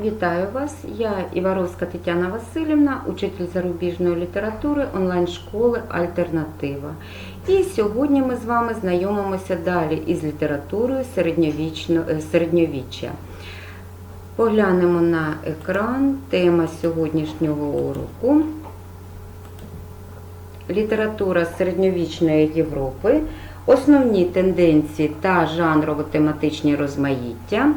Вітаю вас! Я Іваровська Тетяна Васильівна, учитель зарубіжної літератури онлайн-школи Альтернатива. І сьогодні ми з вами знайомимося далі із літературою е, середньовіччя. Поглянемо на екран. Тема сьогоднішнього уроку. Література середньовічної Європи, основні тенденції та жанрово-тематичні розмаїття.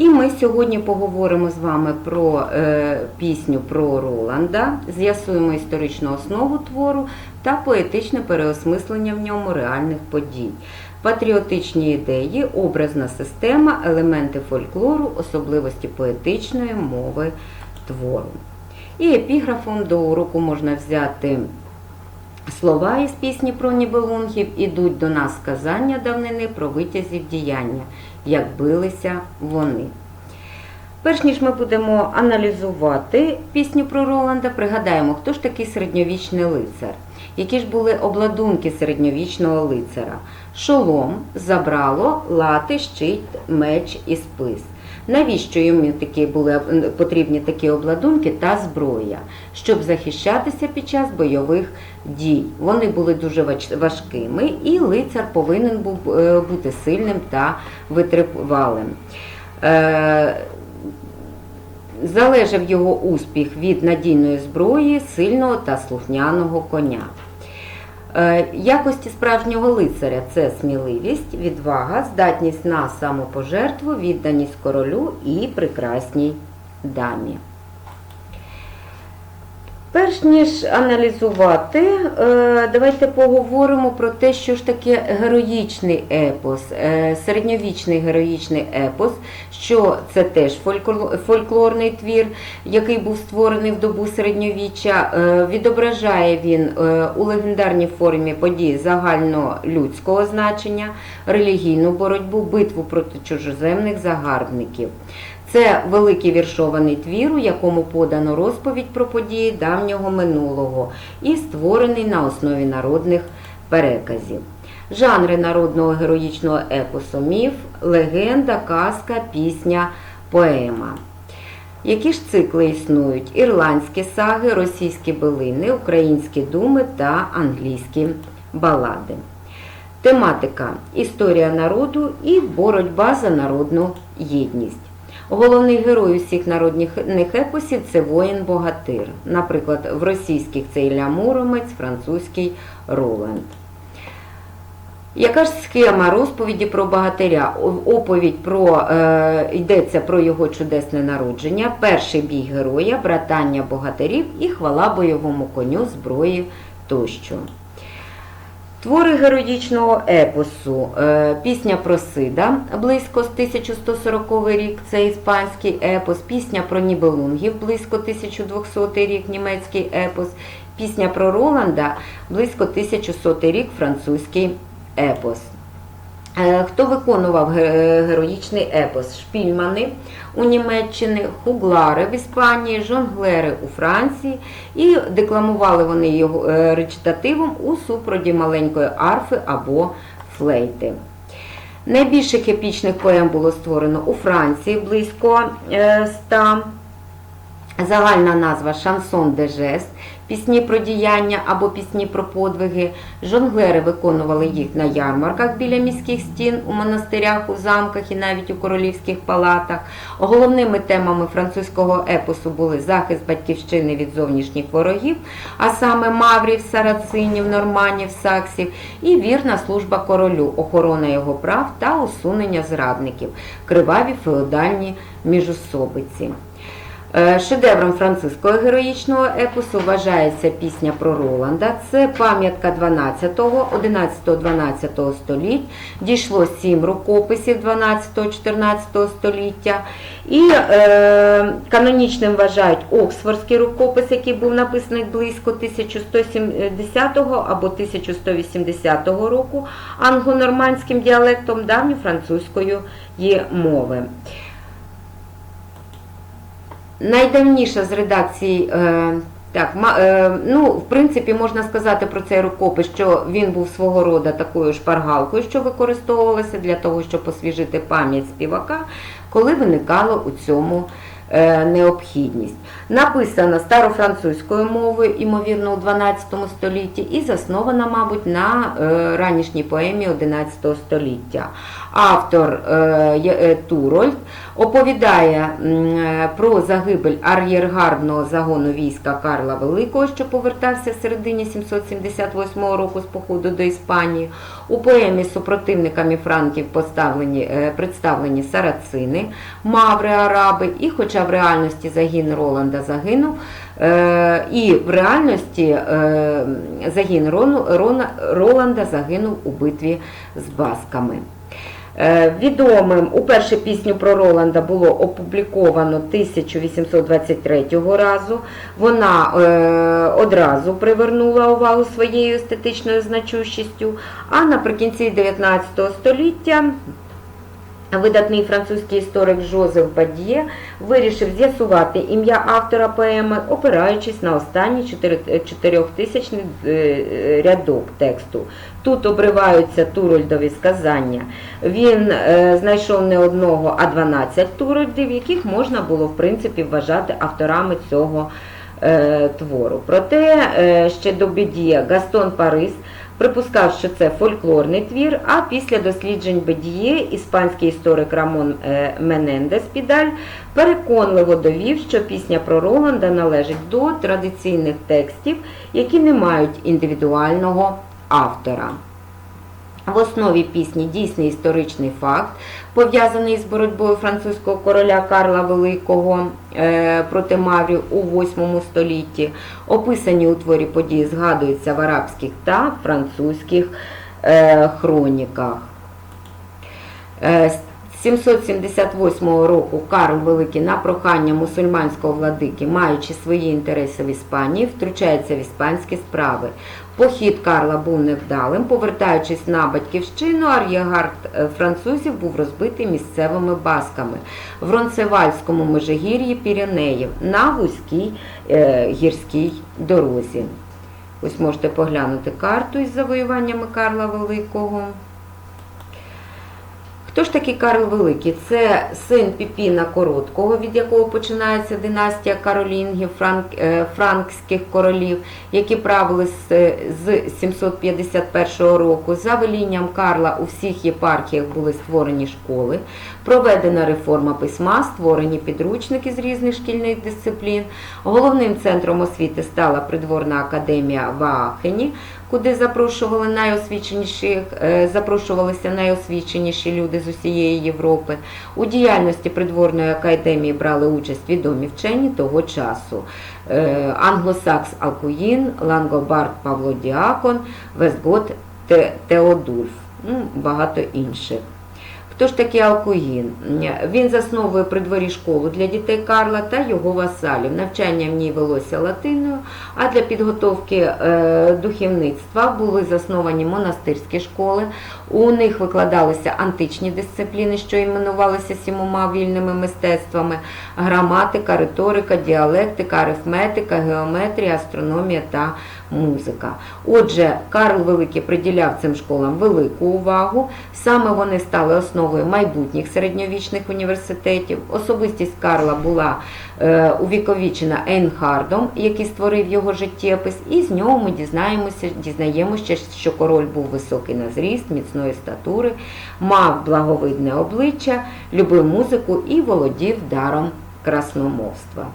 І ми сьогодні поговоримо з вами про е, пісню про Роланда, з'ясуємо історичну основу твору та поетичне переосмислення в ньому реальних подій, патріотичні ідеї, образна система, елементи фольклору, особливості поетичної мови твору. І епіграфом до уроку можна взяти Слова із пісні про нібелунгів ідуть до нас сказання давнини про витязів діяння, як билися вони. Перш ніж ми будемо аналізувати пісню про Роланда, пригадаємо, хто ж такий середньовічний лицар, які ж були обладунки середньовічного лицара: шолом, забрало, лати, щит, меч і спис. Навіщо йому такі були потрібні такі обладунки та зброя, щоб захищатися під час бойових дій? Вони були дуже важкими, і лицар повинен був е, бути сильним та витривалим. Е, Залежав його успіх від надійної зброї, сильного та слухняного коня. Е, Якості справжнього лицаря це сміливість, відвага, здатність на самопожертву, відданість королю і прекрасній дамі. Перш ніж аналізувати, е, давайте поговоримо про те, що ж таке героїчний епос, е, середньовічний героїчний епос, що це теж фольклорний твір, який був створений в добу середньовіччя. Е, Відображає він у легендарній формі події загальнолюдського значення, релігійну боротьбу, битву проти чужоземних загарбників. Це великий віршований твір, у якому подано розповідь про події давнього минулого і створений на основі народних переказів. Жанри народного героїчного епосу міф, легенда, казка, пісня, поема. Які ж цикли існують? Ірландські саги, російські билини, українські думи та англійські балади. Тематика історія народу і боротьба за народну єдність. Головний герой усіх народних епосів це воїн-богатир. Наприклад, в російських це Ілля Муромець, французький Роланд. Яка ж схема розповіді про богатиря? Оповідь про е, йдеться про його чудесне народження, перший бій героя, братання богатирів і хвала бойовому коню, зброї тощо. Твори героїчного епосу. Е, Пісня про Сида близько з 1140 рік, це іспанський епос, пісня про Нібелунгів близько 1200 рік, німецький епос, пісня про Роланда близько 1100 рік, французький епос. Е, Хто виконував героїчний епос? Шпільмани у Німеччині, хуглари в Іспанії, жонглери у Франції, і декламували вони його е, речитативом у супроводі маленької арфи або флейти. Найбільших епічних поем було створено у Франції близько е, 100. Загальна назва шансон де жест, пісні про діяння або пісні про подвиги. Жонглери виконували їх на ярмарках біля міських стін, у монастирях, у замках і навіть у королівських палатах. Головними темами французького епосу були захист батьківщини від зовнішніх ворогів, а саме маврів, сарацинів, норманів, саксів, і вірна служба королю, охорона його прав та усунення зрадників, криваві феодальні міжособиці. Е, Шедевром французького героїчного епосу вважається пісня про Роланда. Це пам'ятка 12-го, 11-12 століть. Дійшло сім рукописів 12-14 століття. І е, канонічним вважають Оксфордський рукопис, який був написаний близько 1170 або 1180 року англо-нормандським діалектом давньофранцузької мови. Найдавніша з редакцій, е, так, е, ну, в принципі, можна сказати про цей рукопис, що він був свого роду такою шпаргалкою, що використовувалася для того, щоб освіжити пам'ять співака, коли виникало у цьому е, необхідність. Написана старофранцузькою мовою, ймовірно, у 12 столітті, і заснована, мабуть, на ранішній поемі 11 століття. Автор Турольд оповідає е, про загибель ар'єргардного загону війська Карла Великого, що повертався в середині 778 року з походу до Іспанії. У поемі супротивниками франків поставлені, е, представлені сарацини, маври, араби, і хоча в реальності загін Роланда загинув, е, і в реальності загін Роланда загинув у битві з басками. Е, Відомим уперше пісню про Роланда було опубліковано 1823 разу. Вона е, одразу привернула увагу своєю естетичною значущістю, а наприкінці 19 століття Видатний французький історик Жозеф Бадьє вирішив з'ясувати ім'я автора поеми, опираючись на останній чотирьохтисячний е, рядок тексту. Тут обриваються турольдові сказання. Він знайшов не одного, а 12 турольдів, яких можна було в принципі вважати авторами цього е, твору. Проте е, ще до Бедіє Гастон Парис припускав, що це фольклорний твір, а після досліджень Бедіє іспанський історик Рамон е, Менендес Підаль переконливо довів, що пісня про Роланда належить до традиційних текстів, які не мають індивідуального автора. В основі пісні дійсний історичний факт, пов'язаний з боротьбою французького короля Карла Великого е, проти Маврів у 8 столітті. Описані у творі події згадуються в арабських та французьких е, хроніках. Е, з 778 року Карл Великий на прохання мусульманського владики, маючи свої інтереси в Іспанії, втручається в іспанські справи. Похід Карла був невдалим. Повертаючись на батьківщину, ар'єгард е, французів був розбитий місцевими басками в Ронцевальському межигір'ї Піренеїв на вузькій е, гірській дорозі. Ось можете поглянути карту із завоюваннями Карла Великого. Хто ж такий Карл Великий? Це син Піпіна Короткого, від якого починається династія Каролінгів, франк, е, франкських королів, які правили з, з 751 року. За велінням Карла у всіх єпархіях були створені школи, проведена реформа письма, створені підручники з різних шкільних дисциплін. Головним центром освіти стала придворна академія в Аахені, куди запрошували найосвіченіших, е, запрошувалися найосвіченіші люди з усієї Європи. У діяльності придворної академії брали участь відомі вчені того часу. Е, Англосакс Алкуїн, Лангобард Павло Діакон, Вестгот Теодульф, ну, багато інших. Хто ж такий Алкуїн? Він засновує при дворі школу для дітей Карла та його васалів. Навчання в ній велося латиною, а для підготовки е, духовництва були засновані монастирські школи. У них викладалися античні дисципліни, що іменувалися сімома вільними мистецтвами: граматика, риторика, діалектика, арифметика, геометрія, астрономія та музика. Отже, Карл Великий приділяв цим школам велику увагу. Саме вони стали основою майбутніх середньовічних університетів. Особистість Карла була е, увіковічена Ейнхардом, який створив його життєпис, і з нього ми дізнаємося, дізнаємося, що король був високий на зріст, міцної статури, мав благовидне обличчя, любив музику і володів даром красномовства.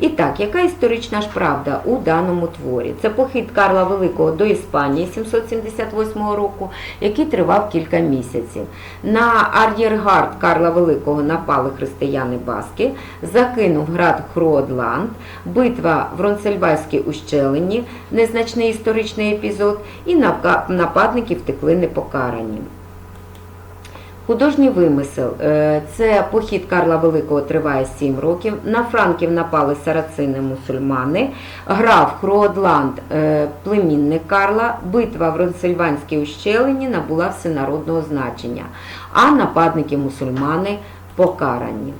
І так, яка історична ж правда у даному творі? Це похід Карла Великого до Іспанії 778 року, який тривав кілька місяців. На ар'єргард Карла Великого напали християни Баски, закинув град Хродланд, битва в Ронцельвальській ущелині, незначний історичний епізод, і нападники втекли непокарані. Художній вимисел. Е, Це похід Карла Великого триває 7 років. На франків напали сарацини мусульмани. Граф Хроадланд, е, племінник Карла. Битва в Ронсильванській ущелині набула всенародного значення, а нападники мусульмани покарані.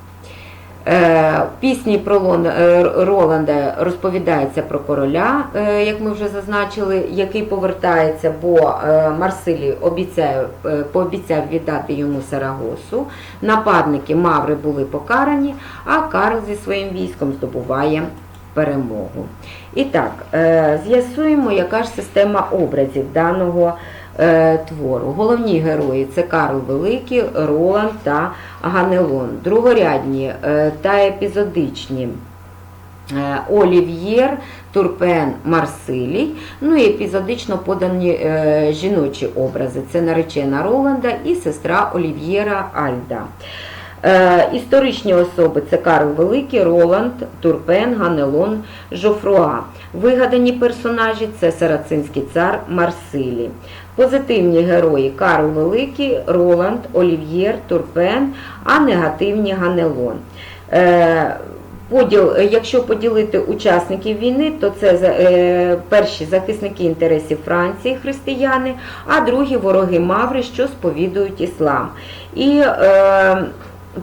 Е, пісні про е, Роланда розповідається про короля, е, як ми вже зазначили, який повертається, бо Марсилій обіцяє, пообіцяв віддати йому Сарагосу. Нападники Маври були покарані, а Карл зі своїм військом здобуває перемогу. І так, з'ясуємо, яка ж система образів даного твору. Головні герої це Карл Великий, Роланд та Ганелон. Другорядні е, та епізодичні. е, Олів'єр, Турпен, Марсилій, ну і епізодично подані е, жіночі образи. Це наречена Роланда і сестра Олів'єра Альда. Е, історичні особи це Карл Великий, Роланд, Турпен, Ганелон, Жофруа. Вигадані персонажі це сарацинський цар Марсилі. Позитивні герої Карл Великий, Роланд, Олів'єр, Турпен, а негативні Ганелон. Е, Поділ, якщо поділити учасників війни, то це е, перші захисники інтересів Франції, християни, а другі вороги Маври, що сповідують іслам. І е,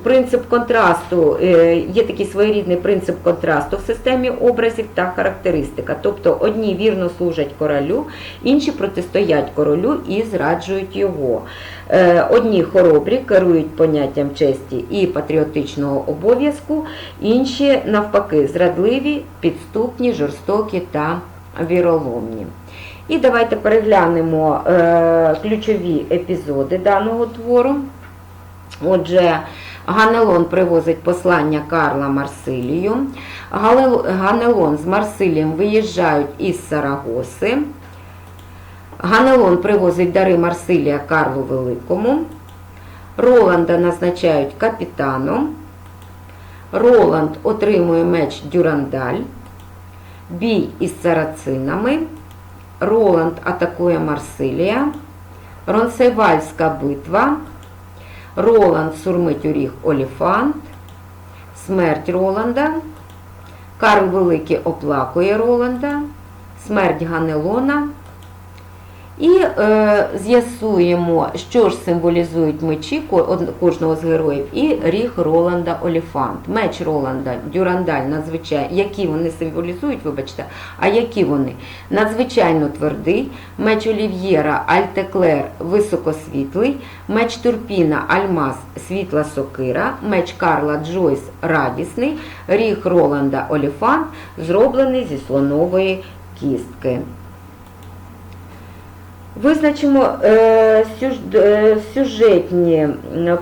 принцип контрасту, е, є такий своєрідний принцип контрасту в системі образів та характеристика. Тобто одні вірно служать королю, інші протистоять королю і зраджують його. Е, Одні хоробрі керують поняттям честі і патріотичного обов'язку, інші навпаки зрадливі, підступні, жорстокі та віроломні. І давайте переглянемо е, ключові епізоди даного твору. Отже, Ганелон привозить послання Карла Марсилію. Ганелон з Марсилієм виїжджають із Сарагоси. Ганелон привозить дари Марсилія Карлу Великому. Роланда назначають капітаном. Роланд отримує меч Дюрандаль. Бій із сарацинами. Роланд атакує Марсилія. Ронсейвальська битва. Роланд сурмить у ріг Оліфант. Смерть Роланда. Карл Великий оплакує Роланда. Смерть Ганелона. І е, з'ясуємо, що ж символізують мечі кожного з героїв, і ріг Роланда Оліфант. Меч Роланда, Дюрандаль, надзвичайно, які вони символізують, вибачте, а які вони? Надзвичайно твердий, меч Олів'єра Альтеклер високосвітлий, меч Турпіна Альмаз світла сокира, меч Карла Джойс радісний, ріг Роланда Оліфант зроблений зі слонової кістки. Визначимо е, е, сюжетні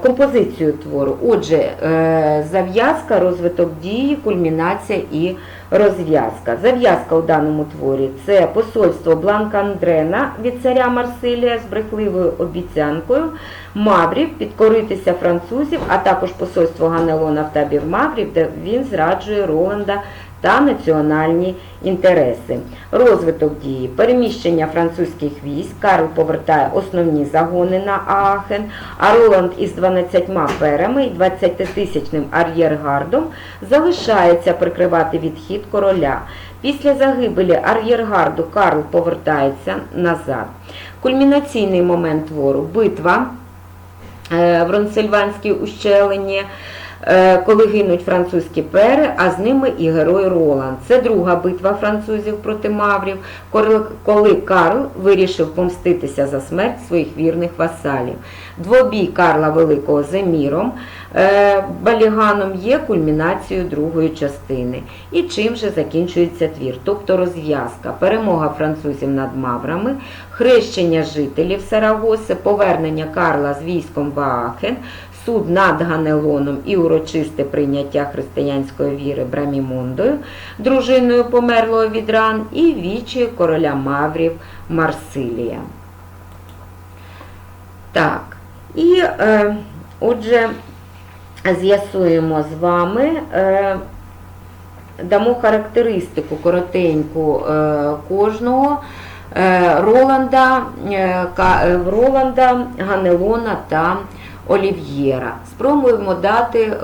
композицію твору. Отже, е, зав'язка, розвиток дії, кульмінація і розв'язка. Зав'язка у даному творі це посольство Бланка Андрена від царя Марсилія з брехливою обіцянкою Маврів підкоритися французів, а також посольство Ганелона в табір Маврів, де він зраджує Роланда та національні інтереси. Розвиток дії, переміщення французьких військ. Карл повертає основні загони на Аахен, а Роланд із 12 перами і 20-тисячним ар'єргардом залишається прикривати відхід короля. Після загибелі ар'єргарду Карл повертається назад. Кульмінаційний момент твору битва е, в Ронсельванській ущелині, коли гинуть французькі пери, а з ними і герой Роланд. Це друга битва французів проти маврів, коли- Карл вирішив помститися за смерть своїх вірних васалів. Двобій Карла Великого з Еміром е, Баліганом є кульмінацією другої частини. І чим же закінчується твір, тобто розв'язка, перемога французів над маврами, хрещення жителів Сарагоси, повернення Карла з військом в Аахен, суд над Ганелоном і урочисте прийняття християнської віри Брамімондою, дружиною померлого від ран, і вічі короля Маврів Марсилія. Так, і е, отже, з'ясуємо з вами, е, дамо характеристику коротеньку е, кожного е, Роланда, е, Роланда, Ганелона та Олів'єра. Спробуємо дати, е,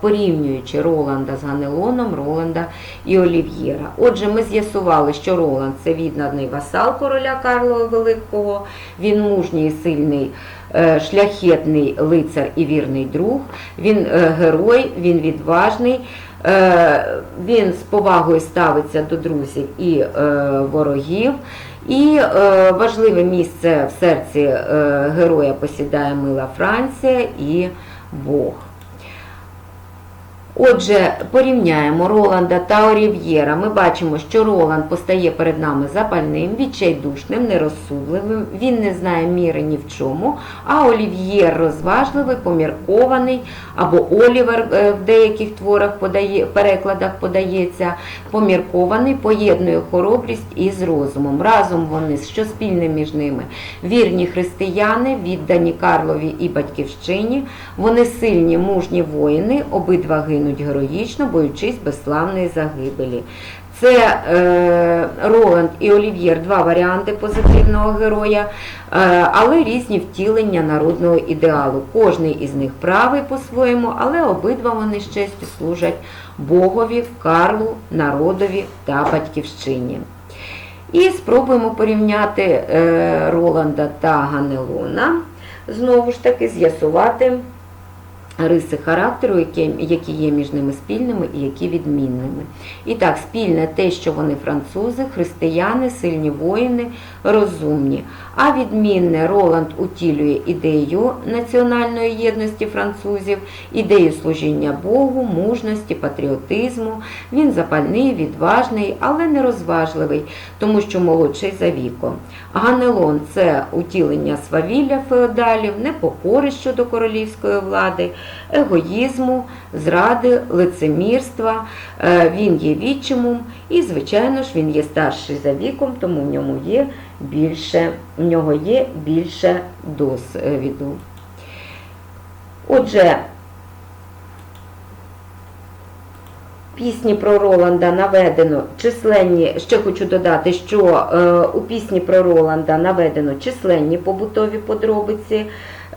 порівнюючи Роланда з Ганелоном, Роланда і Олів'єра. Отже, ми з'ясували, що Роланд це відданий васал короля Карла Великого, він мужній і сильний. е, Шляхетний лицар і вірний друг, він е, герой, він відважний, е, він з повагою ставиться до друзів і ворогів. І е, важливе місце в серці е, героя посідає мила Франція і Бог. Отже, порівняємо Роланда та Орів'єра. Ми бачимо, що Роланд постає перед нами запальним, відчайдушним, нерозсудливим, він не знає міри ні в чому, а Олів'єр розважливий, поміркований, або Олівер е, в деяких творах подає, перекладах подається, поміркований, поєднує хоробрість із розумом. Разом вони, що спільне між ними, вірні християни, віддані Карлові і батьківщині, вони сильні, мужні воїни, обидва гинуть героїчно, боючись безславної загибелі. Це е, Роланд і Олів'єр, два варіанти позитивного героя, е, але різні втілення народного ідеалу. Кожний із них правий по-своєму, але обидва вони з честю служать Богові, Карлу, народові та батьківщині. І спробуємо порівняти е, Роланда та Ганелона. Знову ж таки, з'ясувати риси характеру, які, є між ними спільними і які відмінними. І так, спільне те, що вони французи, християни, сильні воїни, розумні. А відмінне Роланд утілює ідею національної єдності французів, ідею служіння Богу, мужності, патріотизму. Він запальний, відважний, але не розважливий, тому що молодший за віком. Ганелон це утілення свавілля феодалів, непокори щодо королівської влади, егоїзму, зради, лицемірства. Е, Він є відчимом і, звичайно ж, він є старший за віком, тому в ньому є більше, в нього є більше досвіду. Отже, пісні про Роланда наведено численні, ще хочу додати, що е, у пісні про Роланда наведено численні побутові подробиці,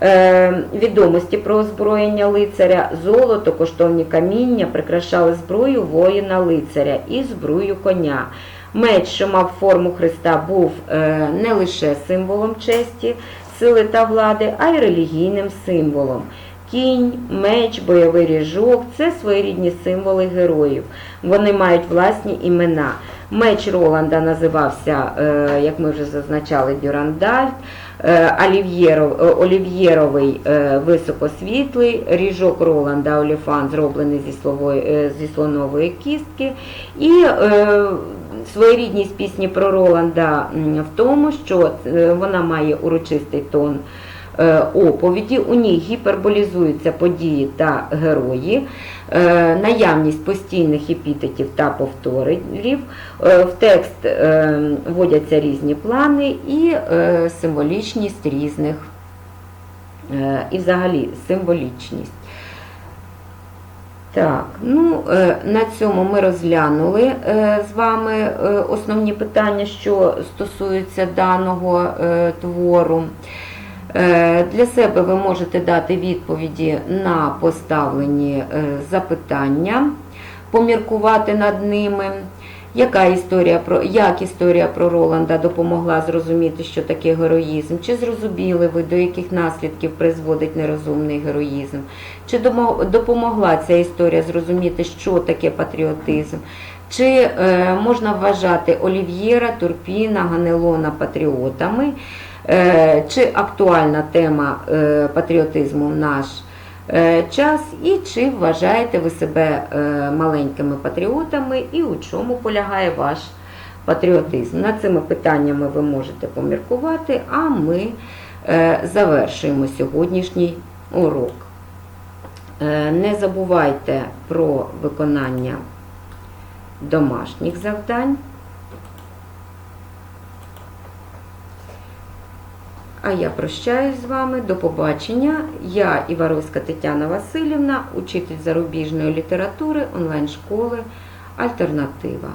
е, відомості про озброєння лицаря, золото, коштовні каміння прикрашали зброю воїна лицаря і зброю коня. Меч, що мав форму Христа, був е, не лише символом честі, сили та влади, а й релігійним символом. Кінь, меч, бойовий ріжок це своєрідні символи героїв. Вони мають власні імена. Меч Роланда називався, е, як ми вже зазначали, Дюрандальт, е, Олів'єров, Олів'єровий високосвітлий, ріжок Роланда Оліфан зроблений зі, слонової кістки. І своєрідність пісні про Роланда в тому, що е, вона має урочистий тон е, оповіді, у ній гіперболізуються події та герої, е, наявність постійних епітетів та повторів, в текст вводяться різні плани і символічність різних, і взагалі символічність. Так, ну е, на цьому ми розглянули е, з вами е, основні питання, що стосуються даного твору. Для себе ви можете дати відповіді на поставлені запитання, поміркувати над ними. Яка історія про як історія про Роланда допомогла зрозуміти, що таке героїзм? Чи зрозуміли ви, до яких наслідків призводить нерозумний героїзм? Чи допомогла ця історія зрозуміти, що таке патріотизм? Чи е, можна вважати Олів'єра, Турпіна, Ганелона патріотами? Е, чи актуальна тема е, патріотизму наш час, і чи вважаєте ви себе е, маленькими патріотами, і у чому полягає ваш патріотизм? Над цими питаннями ви можете поміркувати, а ми е, завершуємо сьогоднішній урок. Е, Не забувайте про виконання домашніх завдань. А я прощаюсь з вами. До побачення. Я Іваровська Тетяна Васильівна, учитель зарубіжної літератури онлайн-школи Альтернатива.